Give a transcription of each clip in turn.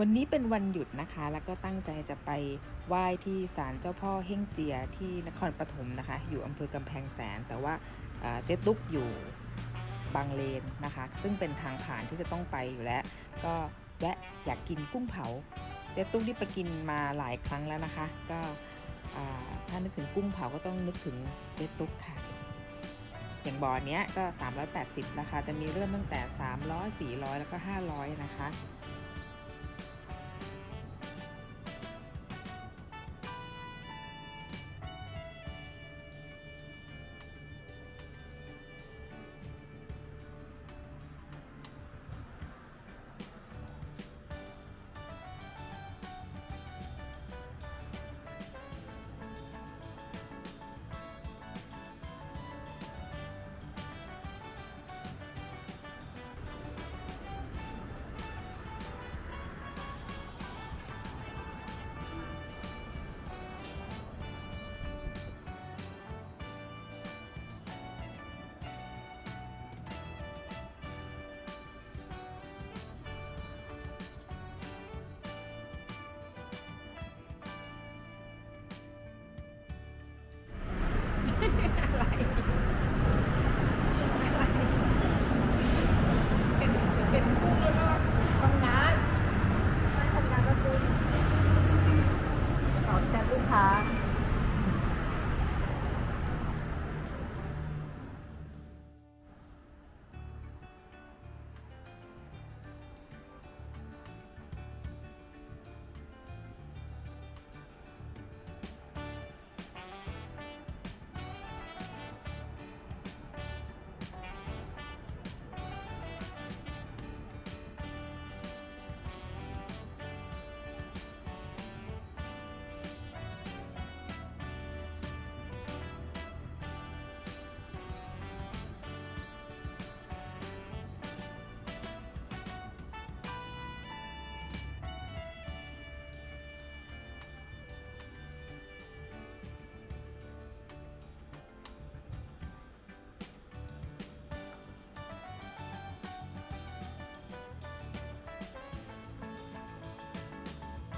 วันนี้เป็นวันหยุดนะคะ แล้วก็ตั้งใจจะไปไหว้ที่ศาลเจ้าพ่อเฮ่งเจียที่นครปฐมนะคะ อยู่อำเภอกำแพงแสน แต่ว่าเจ๊ตุ๊กอยู่บางเลนนะคะ ซึ่งเป็นทางผ่านที่จะต้องไปอยู่แล้ว ก็แวะอยากกินกุ้งเผา เจ๊ตุ๊กที่ไปกินมาหลายครั้งแล้วนะคะ ก็ถ้านึกถึงกุ้งเผาก็ต้องนึกถึงเจ๊ตุ๊กค่ะ อย่างบ่อเนี้ยก็ 380ราคาจะมีเริ่มตั้งแต่ 300 400 แล้วก็ 500 นะคะ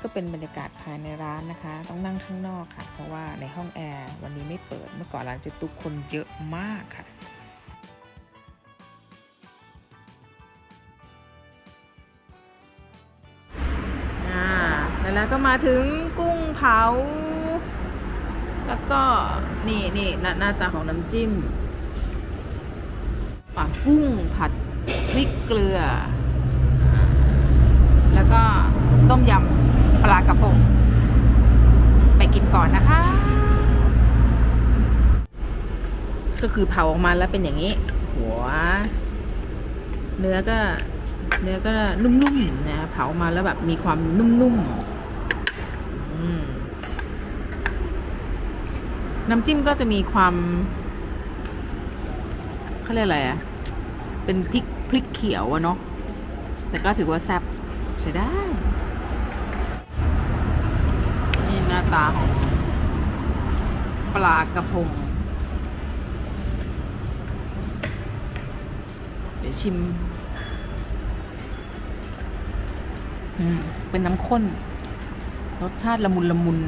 ก็เป็นบรรยากาศภายในร้านนะคะ ต้องนั่งข้างนอกค่ะ เพราะว่าในห้องแอร์วันนี้ไม่เปิด เมื่อก่อนร้านจะตุกคนเยอะมากค่ะอ่าแล้วก็มาถึงกุ้งเผา แล้วก็นี่นี่หน้าหน้าตาของน้ำจิ้มปากุ้งผัดพริกเกลือ แล้วก็ต้มยำ ลากระพง ไปกินก่อนนะคะ ก็คือเผาออกมาแล้วเป็นอย่างนี้ หัว เนื้อก็ เนื้อก็นุ่มๆนะเผามาแล้วแบบมีความนุ่มๆน้ำจิ้มก็จะมีความเขาเรียกอะไรอะเป็นพริกพริกเขียวอะเนาะแต่ก็ถือว่าแซ่บใช้ได้ หน้าตาของปลากระพง เดี๋ยวชิมอืมเป็นน้ำข้น รสชาติละมุนละมุน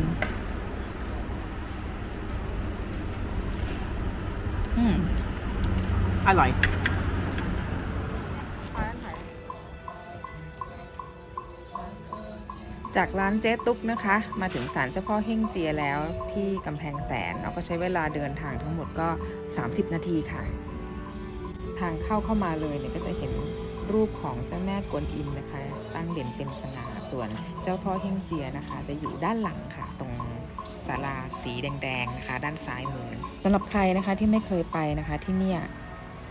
อืมอร่อย จากร้านเจ๊ตุ๊กนะคะ มาถึงศาลเจ้าพ่อเฮ่งเจียแล้วที่กำแพงแสนเราก็ใช้เวลาเดินทางทั้งหมดก็ 30 นาทีค่ะ ทางเข้าเข้ามาเลยเนี่ยก็จะเห็นรูปของเจ้าแม่กวนอิมนะคะ ตั้งเด่นเป็นสง่าส่วนเจ้าพ่อเฮ่งเจียนะคะ จะอยู่ด้านหลังค่ะ ตรงศาลาสีแดง ๆ นะคะ ด้านซ้ายมือสำหรับใครนะคะที่ไม่เคยไปนะคะที่เนี่ย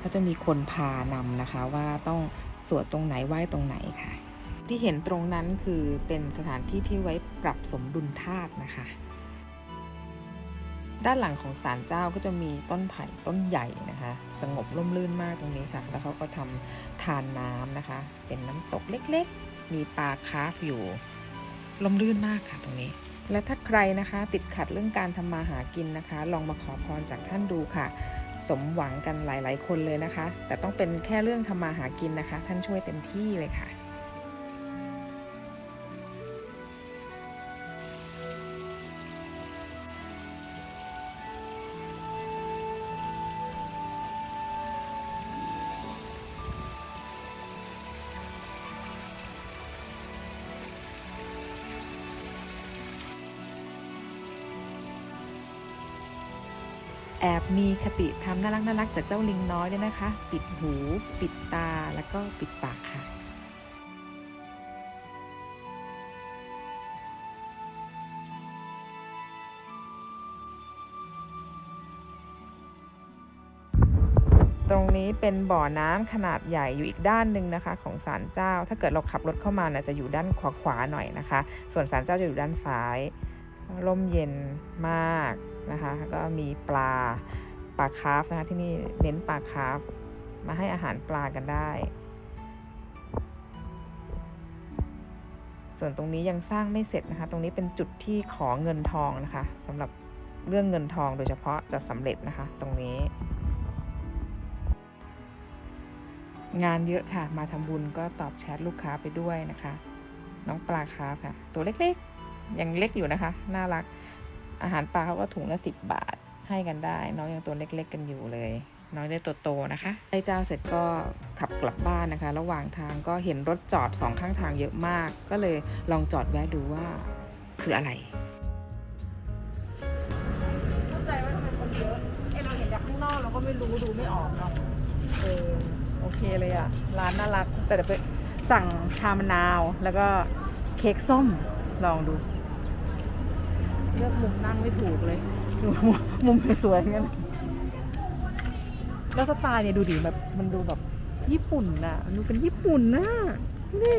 ก็จะมีคนพานำนะคะว่าต้องสวดตรงไหนไหว้ตรงไหนค่ะ ที่เห็นตรงนั้นคือเป็นสถานที่ที่ไว้ปรับสมดุลธาตุนะคะ ด้านหลังของศาลเจ้าก็จะมีต้นไผ่ต้นใหญ่นะคะ สงบร่มรื่นมากตรงนี้ค่ะ แล้วเขาก็ทำทานน้ำนะคะ เป็นน้ำตกเล็กๆ มีปลาคาร์ฟอยู่ร่มรื่นมากค่ะตรงนี้ และถ้าใครนะคะติดขัดเรื่องการทำมาหากินนะคะ ลองมาขอพรจากท่านดูค่ะสมหวังกันหลาย ๆ คนเลยนะคะ แต่ต้องเป็นแค่เรื่องทำมาหากินนะคะ ท่านช่วยเต็มที่เลยค่ะ อบมีคติธรรมน่ารักน่ารักจากเจ้าลิงน้อยด้วยนะคะ ปิดหู ปิดตาแล้วก็ปิดปากค่ะตรงนี้เป็นบ่อน้ำขนาดใหญ่อยู่อีกด้านหนึ่งนะคะ ของศาลเจ้า ถ้าเกิดเราขับรถเข้ามาเนี่ยจะอยู่ด้านขวาขวาๆหน่อยนะคะ ส่วนศาลเจ้าจะอยู่ด้านซ้ายร่มเย็นมาก นะคะก็มีปลาปลาคาร์ฟนะคะที่นี่เน้นปลาคาร์ฟมาให้อาหารปลากันได้ ส่วนตรงนี้ยังสร้างไม่เสร็จนะคะ ตรงนี้เป็นจุดที่ขอเงินทองนะคะสำหรับเรื่องเงินทองโดยเฉพาะจะสำเร็จนะคะ ตรงนี้ งานเยอะค่ะ มาทำบุญก็ตอบแชทลูกค้าไปด้วยนะคะ น้องปลาคาร์ฟค่ะ ตัวเล็กๆยังเล็กอยู่นะคะ น่ารัก อาหารปลาเขาก็ถุงละสิบบาทให้กันได้ น้องยังตัวเล็ก ๆ กันอยู่เลย น้องได้ตัวโตนะคะได้เจ้าเสร็จก็ขับกลับบ้านนะคะ ระหว่างทางก็เห็นรถจอดสองข้างทางเยอะมาก ก็เลยลองจอดแวะดูว่าคืออะไรเข้าใจว่าทำไมคนเยอะไอเราเห็นจากข้างนอกเราก็ไม่รู้ดูไม่ออกเนาะเออโอเคเลยอะร้านน่ารักแต่เดี๋ยวไปสั่งชามะนาวแล้วก็เค้กส้มลองดู เลือกมุมนั่งไม่ถูกเลยดูมุมสวยๆงั้นแล้วสไตล์เนี่ยดูดิแบบมันดูแบบญี่ปุ่นน่ะดูเป็นญี่ปุ่นน่ะนี่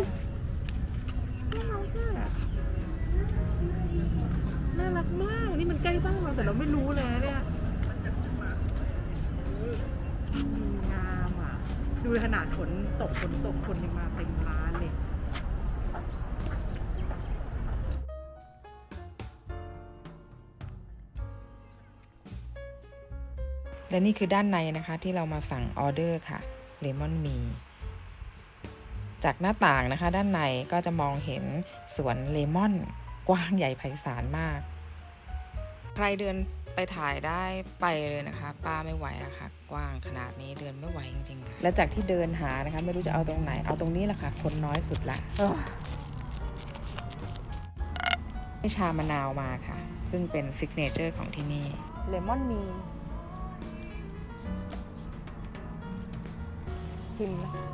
น่ารักอะน่ารักมาก นี่มันใกล้บ้านเราแต่เราไม่รู้เลยเนี่ยดีงามอะ ดูขนาดฝนตกฝนตกคนยังมาเต็ม และนี่คือด้านในนะคะที่เรามาสั่งออเดอร์ค่ะเลมอนมีจากหน้าต่างนะคะ ด้านในก็จะมองเห็นสวนเลมอนกว้างใหญ่ไพศาลมาก ใครเดินไปถ่ายได้ไปเลยนะคะ ป้าไม่ไหวอะค่ะ กว้างขนาดนี้เดินไม่ไหวจริงๆค่ะและจากที่เดินหานะคะ ไม่รู้จะเอาตรงไหนเอาตรงนี้แหละค่ะ คนน้อยสุดละให้ชามะนาวมาค่ะ ซึ่งเป็นซิกเนเจอร์ของที่นี่เลมอนมี ชิมนะคะ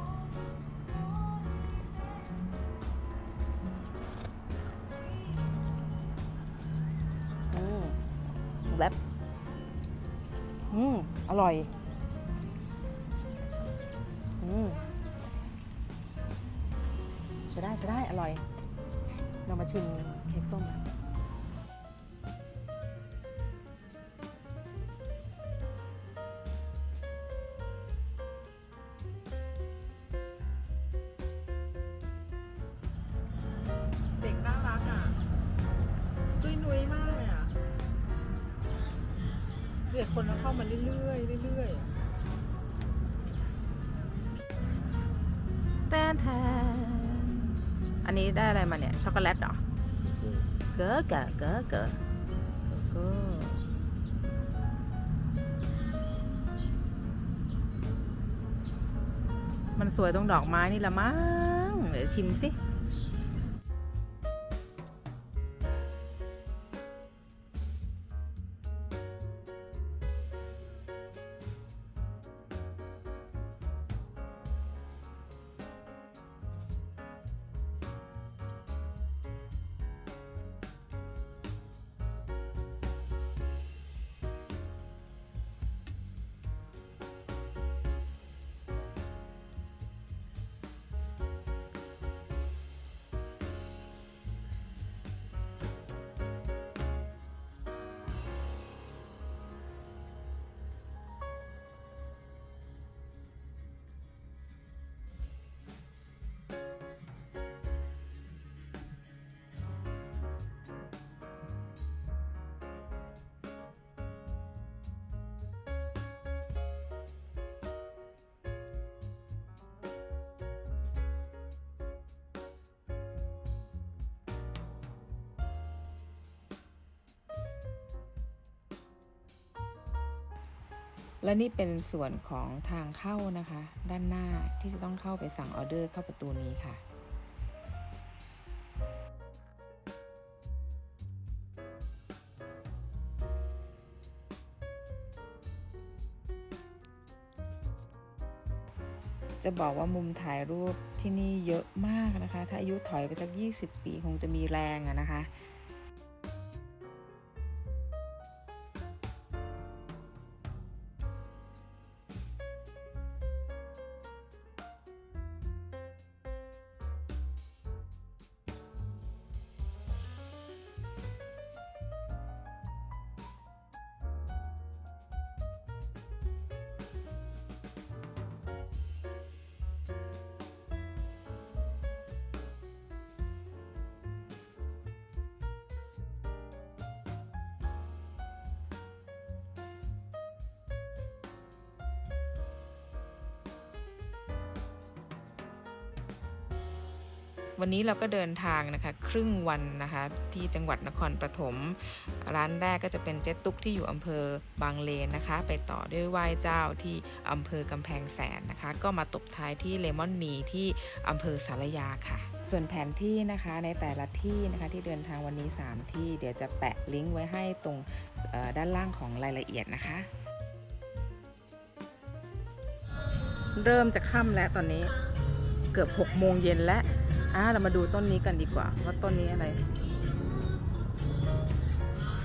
อืมแบบอืม อร่อย อืมใช้ได้ใช้ได้ อร่อย เรามาชิมเค้กส้มกัน เด็กคนก็เข้ามาเรื่อยๆเรื่อยๆแตนแทนอันนี้ได้อะไรมาเนี่ย ช็อกโกแลตเหรอ เก๋เก๋เก๋เก๋เก๋มันสวยตรงดอกไม้นี่ละมั้ง เดี๋ยวชิมสิ และนี่เป็นส่วนของทางเข้านะคะ ด้านหน้าที่จะต้องเข้าไปสั่งออเดอร์เข้าประตูนี้ค่ะ จะบอกว่ามุมถ่ายรูปที่นี่เยอะมากนะคะ ถ้าอายุถอยไปสัก 20 ปีคงจะมีแรงอะนะคะ วันนี้เราก็เดินทางนะคะครึ่งวันนะคะที่จังหวัดนครปฐมร้านแรกก็จะเป็นเจ๊ตุ๊กที่อยู่อำเภอบางเลนนะคะ ไปต่อด้วยไหว้เจ้าที่อำเภอกำแพงแสนนะคะ ก็มาตบท้ายที่เลมอนมีที่อำเภอสารยาค่ะ ส่วนแผนที่นะคะในแต่ละที่นะคะที่เดินทางวันนี้ 3 ที่เดี๋ยวจะแปะลิงก์ไว้ให้ตรงด้านล่างของรายละเอียดนะคะ เริ่มจะค่ำแล้วตอนนี้เกือบหกโมงเย็นแล้ว อ่าเรามาดูต้นนี้กันดีกว่า ว่าต้นนี้อะไร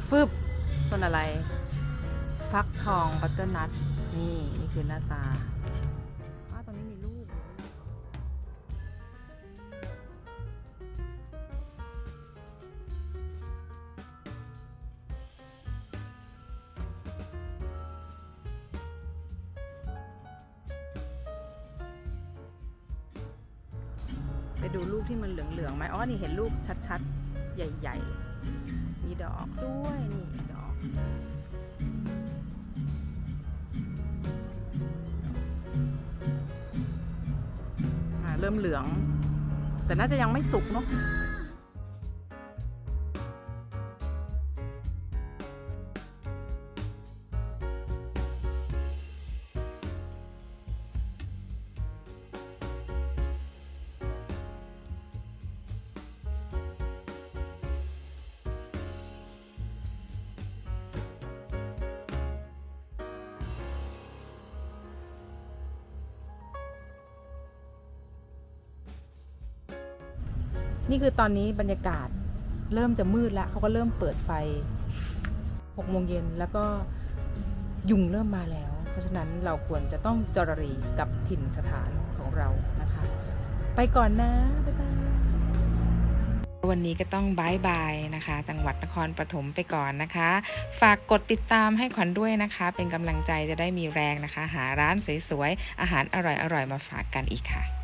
ฟึบต้นอะไร ฟักทองบัตเตอร์นัทนี่ นี่คือหน้าตา ชัดๆ ใหญ่ ๆ มีดอกด้วยนี่ดอกอเริ่มเหลือง แต่น่าจะยังไม่สุกเนาะ นี่คือตอนนี้บรรยากาศเริ่มจะมืดแล้วเขาก็เริ่มเปิดไฟหกโมงเย็นแล้วก็ยุงเริ่มมาแล้ว เพราะฉะนั้นเราควรจะต้องจรรีกับถิ่นสถานของเรานะคะ ไปก่อนนะ บ๊ายบาย วันนี้ก็ต้องบายบายนะคะ จังหวัดนครปฐมไปก่อนนะคะ ฝากกดติดตามให้ขวัญด้วยนะคะ เป็นกำลังใจจะได้มีแรงนะคะ หาร้านสวยๆ อาหารอร่อยๆ มาฝากกันอีกค่ะ